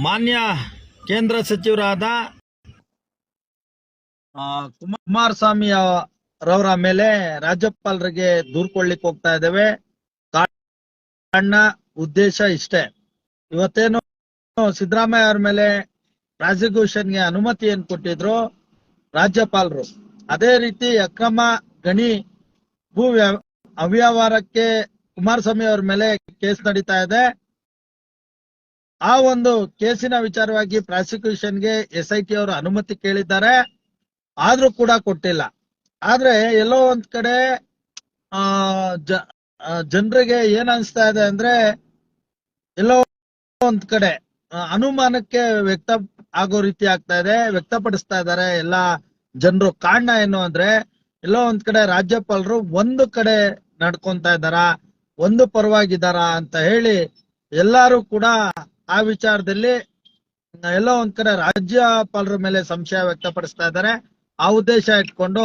ಮಾನ್ಯ ಕೇಂದ್ರ ಸಚಿವರಾದ ಕುಮಾರಸ್ವಾಮಿ ರವರ ಮೇಲೆ ರಾಜ್ಯಪಾಲರಿಗೆ ದೂರ್ ಕೊಳ್ಳಿಕ್ ಹೋಗ್ತಾ ಇದ್ದೇವೆ. ಕಾರಣ, ಉದ್ದೇಶ ಇಷ್ಟೇ. ಇವತ್ತೇನು ಸಿದ್ದರಾಮಯ್ಯ ಅವರ ಮೇಲೆ ಪ್ರಾಸಿಕ್ಯೂಷನ್ಗೆ ಏನ್ ಕೊಟ್ಟಿದ್ರು ರಾಜ್ಯಪಾಲರು. ಅದೇ ರೀತಿ ಅಕ್ರಮ ಗಣಿ ಭೂ ವ್ಯ- ಅವ್ಯವಹಾರಕ್ಕೆ ಕುಮಾರಸ್ವಾಮಿ ಅವರ ಮೇಲೆ ಕೇಸ್ ನಡೀತಾ ಇದೆ. ಆ ಒಂದು ಕೇಸಿನ ವಿಚಾರವಾಗಿ ಪ್ರಾಸಿಕ್ಯೂಷನ್ಗೆ ಎಸ್ ಐ ಟಿ ಅವರು ಅನುಮತಿ ಕೇಳಿದ್ದಾರೆ. ಆದ್ರೂ ಕೂಡ ಕೊಟ್ಟಿಲ್ಲ. ಆದ್ರೆ ಎಲ್ಲೋ ಒಂದ್ ಕಡೆ, ಆ ಜನರಿಗೆ ಏನ್ ಅನ್ಸ್ತಾ ಇದೆ ಅಂದ್ರೆ ಎಲ್ಲೋ ಒಂದ್ ಕಡೆ ಅನುಮಾನಕ್ಕೆ ವ್ಯಕ್ತ ಆಗೋ ರೀತಿ ಆಗ್ತಾ ಇದೆ, ವ್ಯಕ್ತಪಡಿಸ್ತಾ ಇದ್ದಾರೆ ಎಲ್ಲ ಜನರು. ಕಾರಣ ಏನು ಅಂದ್ರೆ ಎಲ್ಲೋ ಒಂದ್ ಕಡೆ ರಾಜ್ಯಪಾಲರು ಒಂದು ಕಡೆ ನಡ್ಕೊಂತ ಇದ್ದಾರಾ, ಒಂದು ಪರವಾಗಿದ್ದಾರಾ ಅಂತ ಹೇಳಿ ಎಲ್ಲಾರು ಕೂಡ ಆ ವಿಚಾರದಲ್ಲಿ ಎಲ್ಲೋ ಒಂದ್ ಕಡೆ ರಾಜ್ಯಪಾಲರ ಮೇಲೆ ಸಂಶಯ ವ್ಯಕ್ತಪಡಿಸ್ತಾ ಇದ್ದಾರೆ. ಆ ಉದ್ದೇಶ ಇಟ್ಕೊಂಡು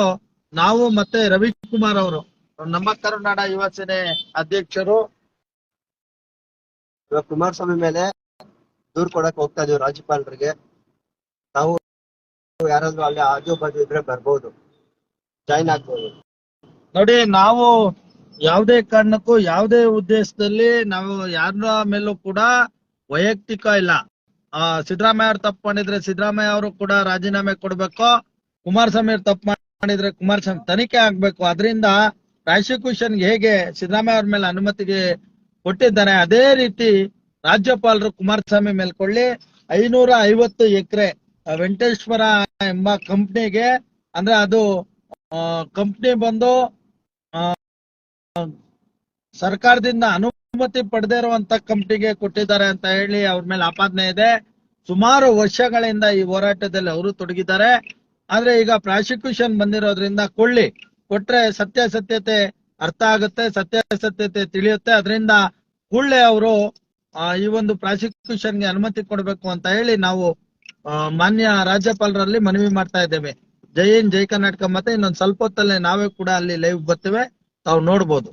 ನಾವು ಮತ್ತೆ ರವಿಕುಮಾರ್ ಅವರು ನಮ್ಮ ಕರುನಾಡ ಯುವ ಸೇನೆ ಅಧ್ಯಕ್ಷರು ಕುಮಾರಸ್ವಾಮಿ ಮೇಲೆ ದೂರ್ ಕೊಡಕ್ ಹೋಗ್ತಾ ಇದೀವಿ ರಾಜ್ಯಪಾಲರಿಗೆ. ನಾವು ಯಾರಾದ್ರೂ ಅಲ್ಲಿ ಆಜು ಬಾಜು ಇದ್ರೆ ಬರ್ಬೋದು. ಜಾಯಿನ್ ಆಗ್ಬೋದು. ನೋಡಿ ನಾವು ಯಾವುದೇ ಕಾರಣಕ್ಕೂ ಯಾವುದೇ ಉದ್ದೇಶದಲ್ಲಿ ನಾವು ಯಾರ ಮೇಲೂ ಕೂಡ ವೈಯಕ್ತಿಕ ಇಲ್ಲ. ಆ, ಸಿದ್ದರಾಮಯ್ಯ ಅವ್ರು ತಪ್ಪು ಮಾಡಿದ್ರೆ ಸಿದ್ದರಾಮಯ್ಯ ಅವರು ಕೂಡ ರಾಜೀನಾಮೆ ಕೊಡ್ಬೇಕು. ಕುಮಾರಸ್ವಾಮಿ ಅವ್ರು ತಪ್ಪು ಮಾಡಿದ್ರೆ ಕುಮಾರಸ್ವಾಮಿ ತನಿಖೆ ಆಗ್ಬೇಕು. ಅದರಿಂದ ಪ್ರಾಸಿಕ್ಯೂಷನ್ ಹೇಗೆ ಸಿದ್ದರಾಮಯ್ಯ ಅವ್ರ ಮೇಲೆ ಅನುಮತಿಗೆ ಕೊಟ್ಟಿದ್ದಾರೆ ಅದೇ ರೀತಿ ರಾಜ್ಯಪಾಲರು ಕುಮಾರಸ್ವಾಮಿ ಮೇಲ್ಕೊಳ್ಳಿ. ಐನೂರ ಐವತ್ತು ಎಕರೆ ವೆಂಕಟೇಶ್ವರ ಎಂಬ ಕಂಪ್ನಿಗೆ, ಅಂದ್ರೆ ಅದು ಕಂಪ್ನಿ ಬಂದು ಸರ್ಕಾರದಿಂದ ಅನುಮತಿ ಪಡೆದೇ ಇರುವಂತ ಕಂಪ್ನಿಗೆ ಕೊಟ್ಟಿದ್ದಾರೆ ಅಂತ ಹೇಳಿ ಅವ್ರ ಮೇಲೆ ಆಪಾದನೆ ಇದೆ. ಸುಮಾರು ವರ್ಷಗಳಿಂದ ಈ ಹೋರಾಟದಲ್ಲಿ ಅವರು ತೊಡಗಿದ್ದಾರೆ. ಆದ್ರೆ ಈಗ ಪ್ರಾಸಿಕ್ಯೂಷನ್ ಬಂದಿರೋದ್ರಿಂದ ಕೊಳ್ಳಿ ಕೊಟ್ರೆ ಸತ್ಯಾಸತ್ಯತೆ ಅರ್ಥ ಆಗುತ್ತೆ, ಸತ್ಯಾಸತ್ಯತೆ ತಿಳಿಯುತ್ತೆ. ಅದರಿಂದ ಕೂಡಲೇ ಅವರು ಈ ಒಂದು ಪ್ರಾಸಿಕ್ಯೂಷನ್ಗೆ ಅನುಮತಿ ಕೊಡಬೇಕು ಅಂತ ಹೇಳಿ ನಾವು ಮಾನ್ಯ ರಾಜ್ಯಪಾಲರಲ್ಲಿ ಮನವಿ ಮಾಡ್ತಾ ಇದ್ದೇವೆ. ಜೈ ಹಿಂದ್, ಜೈ ಕರ್ನಾಟಕ. ಮತ್ತೆ ಇನ್ನೊಂದು ಸ್ವಲ್ಪ ಹೊತ್ತಲ್ಲೇ ನಾವೇ ಕೂಡ ಅಲ್ಲಿ ಲೈವ್ ಬರ್ತೇವೆ. ತಾವು ನೋಡ್ಬೋದು.